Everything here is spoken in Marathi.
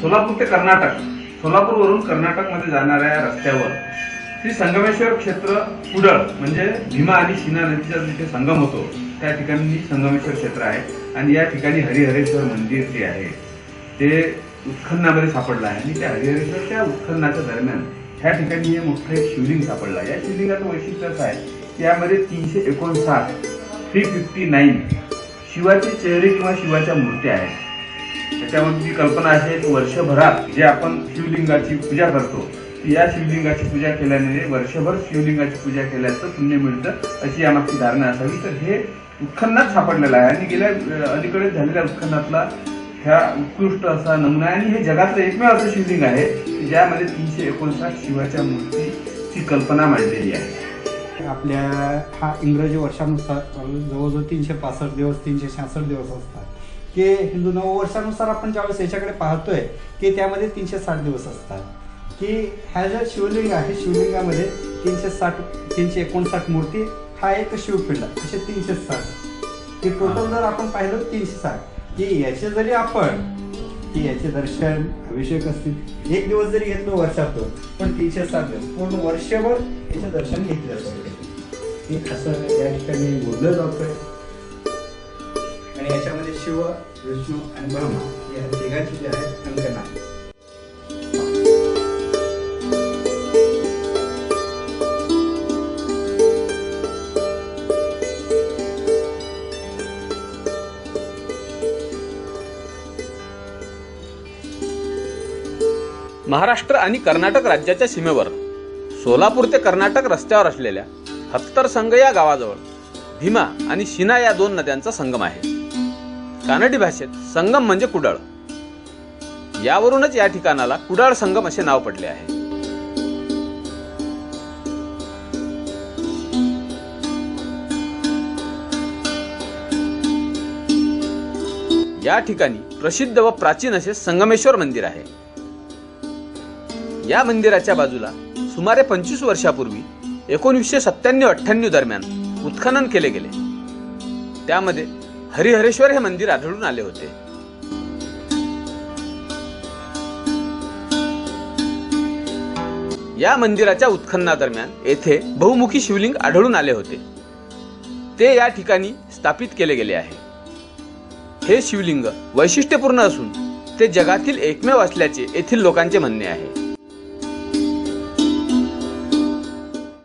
सोलापूर ते कर्नाटक सोलापूरवरून कर्नाटकमध्ये जाणाऱ्या या रस्त्यावर श्री संगमेश्वर क्षेत्र कुडळ म्हणजे भीमा आणि शिना नदीचा जिथे संगम होतो त्या ठिकाणी संगमेश्वर क्षेत्र आहे आणि या ठिकाणी हरिहरेश्वर मंदिर जे आहे ते उत्खननामध्ये सापडलं आहे. आणि त्या हरिहरेश्वरच्या उत्खननाच्या दरम्यान ह्या ठिकाणी हे मोठं एक शिवलिंग सापडलं आहे. या शिवलिंगाचं वैशिष्ट्य असं आहे की यामध्ये तीनशे एकोणसाठ थ्री फिफ्टी नाईन शिवाचे चेहरे किंवा शिवाच्या मूर्त्या आहेत. त्याच्यावरची कल्पना आहे वर्षभरात जे आपण शिवलिंगाची पूजा करतो या शिवलिंगाची पूजा केल्याने वर्षभर शिवलिंगाची पूजा केल्याचं पुण्य मिळतं अशी यामागची धारणा असावी. तर हे उत्खननात सापडलेलं आहे आणि गेल्या अलीकडे झालेल्या उत्खननातला ह्या उत्कृष्ट असा नमुना आहे. आणि हे जगातलं एकमेव असं शिवलिंग आहे ज्यामध्ये तीनशे एकोणसाठ शिवाच्या मूर्तीची कल्पना मांडलेली आहे. आपल्या हा इंग्रजी वर्षानुसार जवळजवळ तीनशे पासष्ट दिवस तीनशे छासष्ट दिवस असतात. की हिंदू नववर्षानुसार आपण ज्यावेळेस याच्याकडे पाहतोय की त्यामध्ये तीनशे साठ दिवस असतात. की ह्या ज्या शिवलिंग आहे शिवलिंगामध्ये तीनशे साठ तीनशे एकोणसाठ मूर्ती हा एक शिवपिंड असे तीनशे साठ की टोटल जर आपण पाहिलं तीनशे साठ की याचे जरी आपण की याचे दर्शन अभिषेक असतील एक दिवस जरी घेतलो वर्षातून पण तीनशे सात दिवस पूर्ण वर्षभर याचे दर्शन घेतले असते असं या ठिकाणी बोललं जातंय. आणि याच्यामध्ये शिव विष्णू आणि ब्रह्मा या तिघांची जे आहेत अंकन आहे महाराष्ट्र आणि कर्नाटक राज्याच्या सीमेवर सोलापूर ते कर्नाटक रस्त्यावर असलेल्या हत्तर संघ या गावाजवळ भीमा आणि शिना या दोन नद्यांचा संगम आहे. कानडी भाषेत संगम म्हणजे कुडाळ. यावरूनच या ठिकाणाला कुडाळ संगम असे नाव पडले आहे. या ठिकाणी प्रसिद्ध व प्राचीन असे संगमेश्वर मंदिर आहे. या मंदिराच्या बाजूला सुमारे पंचवीस वर्षापूर्वी एकोणीसशे सत्त्याण्णव अठ्ठ्याण्णव दरम्यान उत्खनन केले गेले. त्यामध्ये हरिहरेश्वर हे मंदिर आढळून आले होते. या मंदिराच्या उत्खननादरम्यान येथे बहुमुखी शिवलिंग आढळून आले होते. ते या ठिकाणी स्थापित केले गेले आहे. हे शिवलिंग वैशिष्ट्यपूर्ण असून ते जगातील एकमेव असल्याचे येथील लोकांचे म्हणणे आहे.